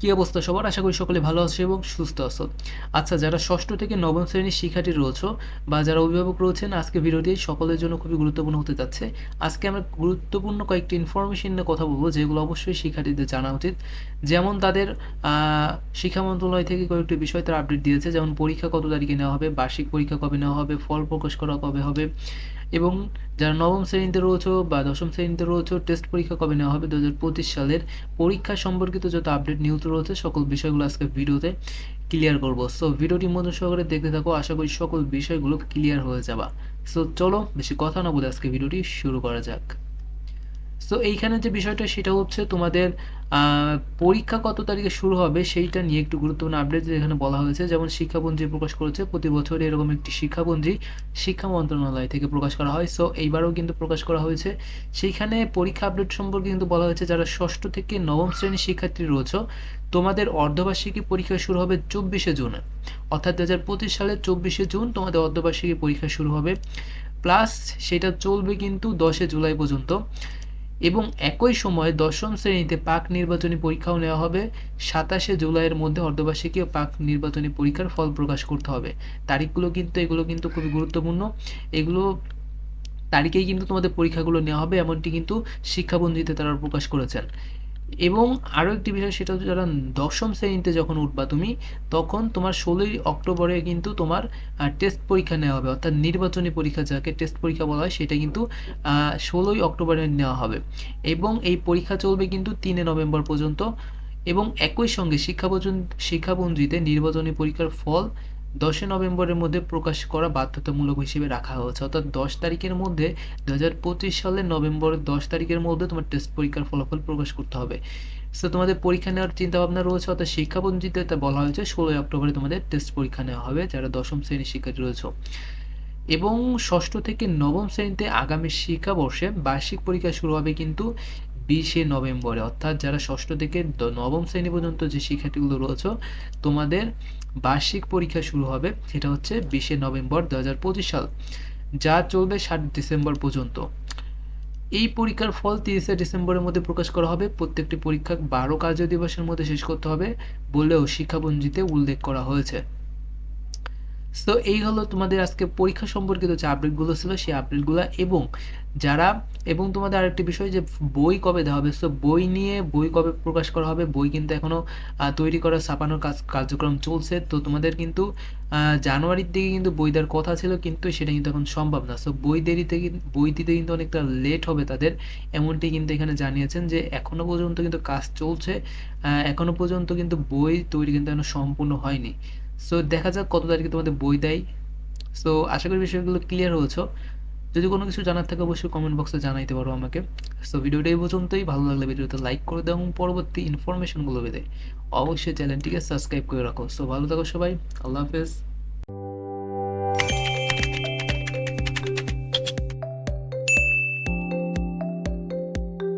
কী অবস্থা সবার? আশা করি সকলে ভালো আছো এবং সুস্থ আছো। আচ্ছা যারা ষষ্ঠ থেকে নবম শ্রেণির শিক্ষার্থী রয়েছো বা যারা অভিভাবক রয়েছেন, আজকে ভিডিওটি সকলের জন্য খুবই গুরুত্বপূর্ণ হতে যাচ্ছে। আজকে আমরা গুরুত্বপূর্ণ কয়েকটি ইনফরমেশন নিয়ে কথা বলব, যেগুলো অবশ্যই শিক্ষার্থীদের জানা উচিত। যেমন তাদের শিক্ষা মন্ত্রণালয় থেকে কয়েকটি বিষয় তারা আপডেট দিয়েছে, যেমন পরীক্ষা কত তারিখে নেওয়া হবে, বার্ষিক পরীক্ষা কবে নেওয়া হবে, ফল প্রকাশ করা কবে হবে, এবং যারা নবম শ্রেণীতে রয়েছে বা দশম শ্রেণীতে রয়েছে টেস্ট পরীক্ষা কবে নেওয়া হবে দু হাজার পঁচিশ সালের পরীক্ষা সম্পর্কিত যত আপডেট নিউজ রয়েছে সকল বিষয়গুলো আজকে ভিডিওতে ক্লিয়ার করব। সো ভিডিওটি মনোযোগ সহকারে দেখতে থাকো, আশা করি সকল বিষয়গুলো ক্লিয়ার হয়ে যাবা। সো চলো, বেশি কথা না বলে আজকে ভিডিওটি শুরু করা যাক। সো এইখানে যে বিষয়টা, সেটা হচ্ছে তোমাদের পরীক্ষা কত তারিখে শুরু হবে, সেইটা নিয়ে একটু গুরুত্বপূর্ণ আপডেট এখানে বলা হয়েছে। যেমন শিক্ষাপঞ্জি প্রকাশ করেছে, প্রতি বছর এরকম একটি শিক্ষাপঞ্জি শিক্ষা মন্ত্রণালয় থেকে প্রকাশ করা হয়। সো এইবারও কিন্তু প্রকাশ করা হয়েছে। সেইখানে পরীক্ষা আপডেট সম্পর্কে কিন্তু বলা হয়েছে, যারা ষষ্ঠ থেকে নবম শ্রেণির শিক্ষার্থী রয়েছে, তোমাদের অর্ধবার্ষিকী পরীক্ষা শুরু হবে চব্বিশে জুনে। অর্থাৎ দু হাজার পঁচিশ সালের চব্বিশে জুন তোমাদের অর্ধবার্ষিকী পরীক্ষা শুরু হবে। প্লাস সেটা চলবে কিন্তু দশে জুলাই পর্যন্ত। এবং একই সময়ে দশম শ্রেণীতে পাক নির্বাচনী পরীক্ষাও নেওয়া হবে। সাতাশে জুলাইয়ের মধ্যে অর্ধবার্ষিকীয় পাক নির্বাচনী পরীক্ষার ফল প্রকাশ করতে হবে। তারিখগুলো কিন্তু, এগুলো কিন্তু খুবই গুরুত্বপূর্ণ। এগুলো তারিখেই কিন্তু তোমাদের পরীক্ষাগুলো নেওয়া হবে, এমনটি কিন্তু শিক্ষাপঞ্জিতে তারা প্রকাশ করেছেন। এবং আরও একটি বিষয়, সেটা হচ্ছে যারা দশম শ্রেণীতে যখন উঠবা তুমি, তখন তোমার ষোলোই অক্টোবরে কিন্তু তোমার টেস্ট পরীক্ষা নেওয়া হবে। অর্থাৎ নির্বাচনী পরীক্ষা যাকে টেস্ট পরীক্ষা বলা হয়, সেটা কিন্তু ষোলোই অক্টোবরে নেওয়া হবে। এবং এই পরীক্ষা চলবে কিন্তু তিনে নভেম্বর পর্যন্ত। এবং একই সঙ্গে শিক্ষা শিক্ষাপঞ্জিতে নির্বাচনী পরীক্ষার ফল দশই নভেম্বরের মধ্যে প্রকাশ করা বাধ্যতামূলক হিসেবে রাখা হয়েছে। অর্থাৎ দশ তারিখের মধ্যে দু হাজার পঁচিশ সালের নভেম্বরের দশ তারিখের মধ্যে তোমার টেস্ট পরীক্ষার ফলাফল প্রকাশ করতে হবে। সো তোমাদের পরীক্ষা নেওয়ার চিন্তা ভাবনা রয়েছে, অর্থাৎ শিক্ষাপঞ্জিতে তা বলা হয়েছে, ষোলোই অক্টোবরে তোমাদের টেস্ট পরীক্ষা নেওয়া হবে, যারা দশম শ্রেণির শিক্ষার্থী রয়েছে। এবং ষষ্ঠ থেকে নবম শ্রেণীতে আগামী শিক্ষাবর্ষে বার্ষিক পরীক্ষা শুরু হবে কিন্তু বিশে নভেম্বরে, অর্থাৎ যারা ষষ্ঠ থেকে নবম শ্রেণি পর্যন্ত যে শিক্ষার্থীগুলো রয়েছে, তোমাদের বার্ষিক পরীক্ষা শুরু হবে, সেটা হচ্ছে বিশে নভেম্বর দু হাজার পঁচিশ সাল, যা চলবে সাত ডিসেম্বর পর্যন্ত। এই পরীক্ষার ফল তিরিশে ডিসেম্বরের মধ্যে প্রকাশ করা হবে। প্রত্যেকটি পরীক্ষা বারো কার্য দিবসের মধ্যে শেষ করতে হবে বলেও শিক্ষাপঞ্জিতে উল্লেখ করা হয়েছে। সো এই হলো তোমাদের আজকে পরীক্ষা সম্পর্কিত যে আপডেটগুলো ছিল সেই আপডেটগুলো এবং যারা এবং তোমাদের আরেকটি বিষয় যে বই কবে দেওয়া হবে। সো বই নিয়ে বই কবে প্রকাশ করা হবে? বই কিন্তু এখনও তৈরি করা ছাপানোর কাজ কার্যক্রম চলছে। তো তোমাদের কিন্তু জানুয়ারির দিকে কিন্তু বই দেওয়ার কথা ছিল কিন্তু সেটা কিন্তু এখন সম্ভব না। সো বই দেরিতে বই দিতে কিন্তু অনেকটা লেট হবে তাদের। এমনটি কিন্তু এখানে জানিয়েছেন যে এখনও পর্যন্ত কিন্তু কাজ চলছে। আহ, এখনও পর্যন্ত কিন্তু বই তৈরি কিন্তু এখনও সম্পূর্ণ হয়নি। সো দেখা যাক কত তারিখে তোমাদের বই দেয়। সো আশা করি বিষয়গুলো ক্লিয়ার হয়েছো। যদি কোনো কিছু জানার থাকে, অবশ্যই কমেন্ট বক্সে জানাইতে পারো আমাকে। সো ভিডিওটা এই পর্যন্তই। ভালো লাগলে ভিডিওতে লাইক করে দাও এবং পরবর্তী ইনফরমেশনগুলো পেতে। অবশ্যই চ্যানেলটিকে সাবস্ক্রাইব করে রাখো। সো ভালো থাকো সবাই। আল্লাহ হাফেজ।